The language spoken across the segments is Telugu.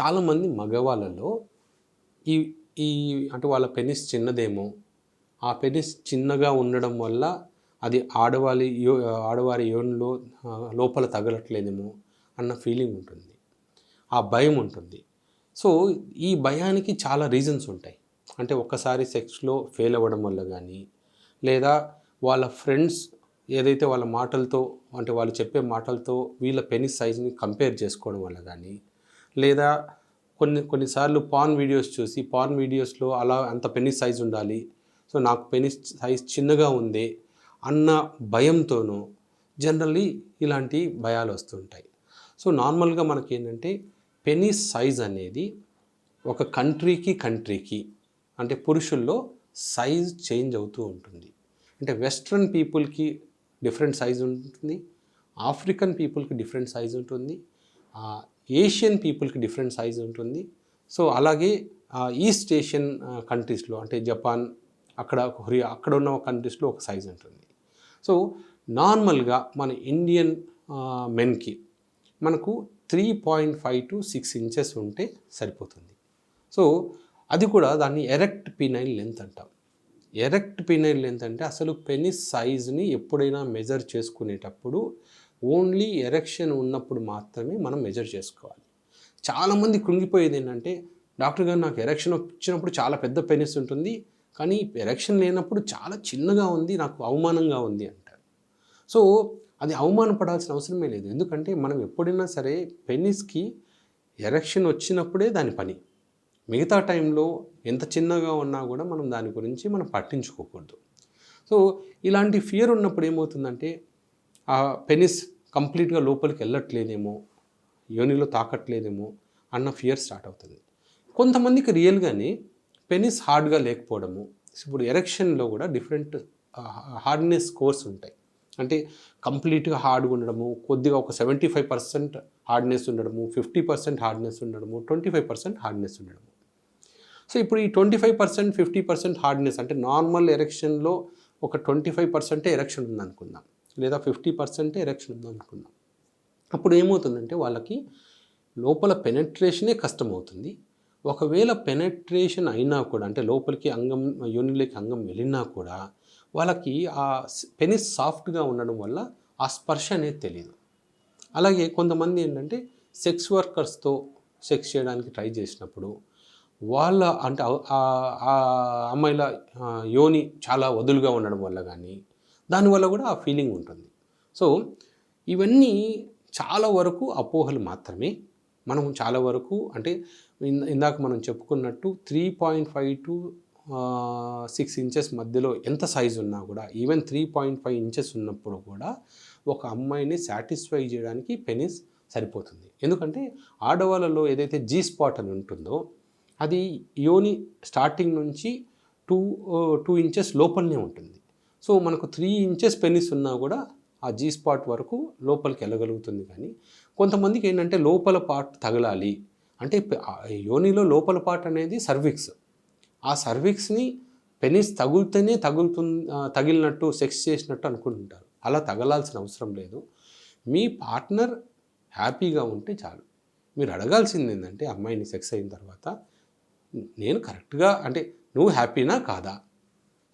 చాలామంది మగవాళ్ళలో ఈ ఈ అంటే వాళ్ళ పెనిస్ చిన్నదేమో. ఆ పెనిస్ చిన్నగా ఉండడం వల్ల అది ఆడవారి యో ఆడవారి యోనిలో లోపల తగలట్లేదేమో అన్న ఫీలింగ్ ఉంటుంది. ఆ భయం ఉంటుంది. సో ఈ భయానికి చాలా రీజన్స్ ఉంటాయి. అంటే ఒక్కసారి సెక్స్లో ఫెయిల్ అవ్వడం వల్ల కానీ లేదా వాళ్ళ ఫ్రెండ్స్ ఏదైతే వాళ్ళ మాటలతో అంటే వాళ్ళు చెప్పే మాటలతో వీళ్ళ పెనిస్ సైజ్ని కంపేర్ చేసుకోవడం వల్ల కానీ లేదా కొన్ని కొన్నిసార్లు పాన్ వీడియోస్ చూసి పాన్ వీడియోస్లో అలా అంత పెనిస్ సైజ్ ఉండాలి సో నాకు పెనిస్ సైజ్ చిన్నగా ఉంది అన్న భయంతోనూ జనరల్లీ ఇలాంటి భయాలు వస్తుంటాయి సో నార్మల్గా మనకి ఏంటంటే పెనిస్ సైజ్ అనేది ఒక కంట్రీకి కంట్రీకి అంటే పురుషుల్లో సైజ్ చేంజ్ అవుతూ ఉంటుంది. అంటే వెస్ట్రన్ పీపుల్కి డిఫరెంట్ సైజ్ ఉంటుంది. ఆఫ్రికన్ పీపుల్కి డిఫరెంట్ సైజ్ ఉంటుంది. ఏషియన్ పీపుల్కి డిఫరెంట్ సైజ్ ఉంటుంది. సో అలాగే ఈస్ట్ ఏషియన్ కంట్రీస్లో అంటే జపాన్ అక్కడ కొరియా అక్కడ ఉన్న కంట్రీస్లో ఒక సైజ్ ఉంటుంది. సో నార్మల్గా మన ఇండియన్ మెన్కి మనకు three point five to six inches ఉంటే సరిపోతుంది. సో అది కూడా దాన్ని ఎరెక్ట్ పీనైల్ లెంత్ అంటాం. ఎరెక్ట్ పీనైల్ లెంత్ అంటే అసలు పెనిస్ సైజ్ని ఎప్పుడైనా మెజర్ చేసుకునేటప్పుడు ఓన్లీ ఎరెక్షన్ ఉన్నప్పుడు మాత్రమే మనం మెజర్ చేసుకోవాలి. చాలామంది కృంగిపోయేది ఏంటంటే డాక్టర్ గారు నాకు ఎరెక్షన్ వచ్చినప్పుడు చాలా పెద్ద పెనిస్ ఉంటుంది కానీ ఎరెక్షన్ లేనప్పుడు చాలా చిన్నగా ఉంది నాకు అవమానంగా ఉంది అంటారు. సో అది అవమానపడాల్సిన అవసరమే లేదు. ఎందుకంటే మనం ఎప్పుడైనా సరే పెన్నిస్కి ఎరెక్షన్ వచ్చినప్పుడే దాని పని. మిగతా టైంలో ఎంత చిన్నగా ఉన్నా కూడా మనం దాని గురించి మనం పట్టించుకోకూడదు. సో ఇలాంటి ఫియర్ ఉన్నప్పుడు ఏమవుతుందంటే ఆ పెనిస్ కంప్లీట్గా లోపలికి వెళ్ళట్లేదేమో యోనిలో తాకట్లేదేమో అన్న ఫియర్ స్టార్ట్ అవుతుంది. కొంతమందికి రియల్గానే పెనిస్ హార్డ్గా లేకపోవడము ఇప్పుడు ఎరెక్షన్లో కూడా డిఫరెంట్ హార్డ్నెస్ స్కోర్స్ ఉంటాయి. అంటే కంప్లీట్గా హార్డ్గా ఉండడము కొద్దిగా ఒక సెవెంటీ ఫైవ్ పర్సెంట్ హార్డ్నెస్ ఉండడము ఫిఫ్టీ పర్సెంట్ హార్డ్నెస్ ఉండడము ట్వంటీ ఫైవ్ పర్సెంట్ హార్డ్నెస్ ఉండడము. సో ఇప్పుడు ఈ twenty five percent fifty percent hardness అంటే నార్మల్ ఎరెక్షన్లో ఒక ట్వంటీ ఫైవ్ పర్సెంటే ఎరెక్షన్ ఉందనుకుందాం. లేదా ఫిఫ్టీ పర్సెంటే ఎరెక్షన్ ఉందనుకుందాం. అప్పుడు ఏమవుతుందంటే వాళ్ళకి లోపల పెనట్రేషనే కష్టమవుతుంది. ఒకవేళ పెనట్రేషన్ అయినా కూడా అంటే లోపలికి అంగం యోనిలోకి అంగం వెళ్ళినా కూడా వాళ్ళకి ఆ పెనిస్ సాఫ్ట్గా ఉండడం వల్ల ఆ స్పర్శ అనేది తెలియదు అలాగే కొంతమంది ఏంటంటే సెక్స్ వర్కర్స్తో సెక్స్ చేయడానికి ట్రై చేసినప్పుడు వాళ్ళ అంటే ఆ- అమ్మాయిల యోని చాలా వదులుగా ఉండడం వల్ల కానీ దానివల్ల కూడా ఆ ఫీలింగ్ ఉంటుంది. సో ఇవన్నీ చాలా వరకు అపోహలు మాత్రమే. మనం చాలా వరకు అంటే ఇంద- ఇందాక మనం చెప్పుకున్నట్టు three point five to six inches మధ్యలో ఎంత సైజు ఉన్నా కూడా even three point five inches ఉన్నప్పుడు కూడా ఒక అమ్మాయిని సాటిస్ఫై చేయడానికి పెనిస్ సరిపోతుంది. ఎందుకంటే ఆడవాళ్ళలో ఏదైతే జీ స్పాట్ అని ఉంటుందో అది యోని స్టార్టింగ్ నుంచి టూ టూ ఇంచెస్ లోపలనే ఉంటుంది. సో మనకు త్రీ ఇంచెస్ పెనిస్ ఉన్నా కూడా ఆ జీ స్పాట్ వరకు లోపలికి వెళ్ళగలుగుతుంది కానీ కొంతమందికి ఏంటంటే లోపల పార్ట్ తగలాలి. అంటే యోనిలో లోపల పార్ట్ అనేది సర్విక్స్. ఆ సర్విక్స్ని పెనిస్ తగులుతూనే తగులుతుంది తగిలినట్టు సెక్స్ చేసినట్టు అనుకుంటుంటారు. అలా తగలాల్సిన అవసరం లేదు. మీ పార్ట్నర్ హ్యాపీగా ఉంటే చాలు. మీరు అడగాల్సింది ఏంటంటే అమ్మాయిని సెక్స్ అయిన తర్వాత నేను కరెక్ట్గా అంటే నువ్వు హ్యాపీనా కాదా?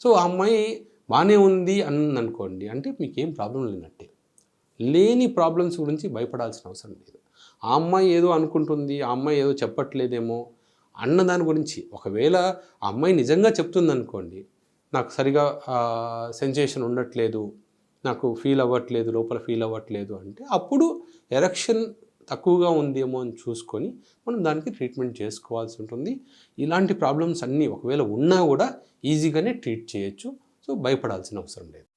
సో ఆ అమ్మాయి బాగానే ఉంది అని అనుకోండి అంటే మీకేం ప్రాబ్లం లేనట్టే. లేని ప్రాబ్లమ్స్ గురించి భయపడాల్సిన అవసరం లేదు. ఆ అమ్మాయి ఏదో అనుకుంటుంది ఆ అమ్మాయి ఏదో చెప్పట్లేదేమో అన్న దాని గురించి. ఒకవేళ ఆ అమ్మాయి నిజంగా చెప్తుంది అనుకోండి నాకు సరిగా సెన్సేషన్ ఉండట్లేదు నాకు ఫీల్ అవ్వట్లేదు లోపల ఫీల్ అవ్వట్లేదు అంటే అప్పుడు ఎరక్షన్ తక్కువగా ఉందేమో అని చూసుకొని మనం దానికి ట్రీట్మెంట్ చేసుకోవాల్సి ఉంటుంది. ఇలాంటి ప్రాబ్లమ్స్ అన్నీ ఒకవేళ ఉన్నా కూడా ఈజీగానే ట్రీట్ చేయొచ్చు. సో భయపడాల్సిన అవసరం లేదు.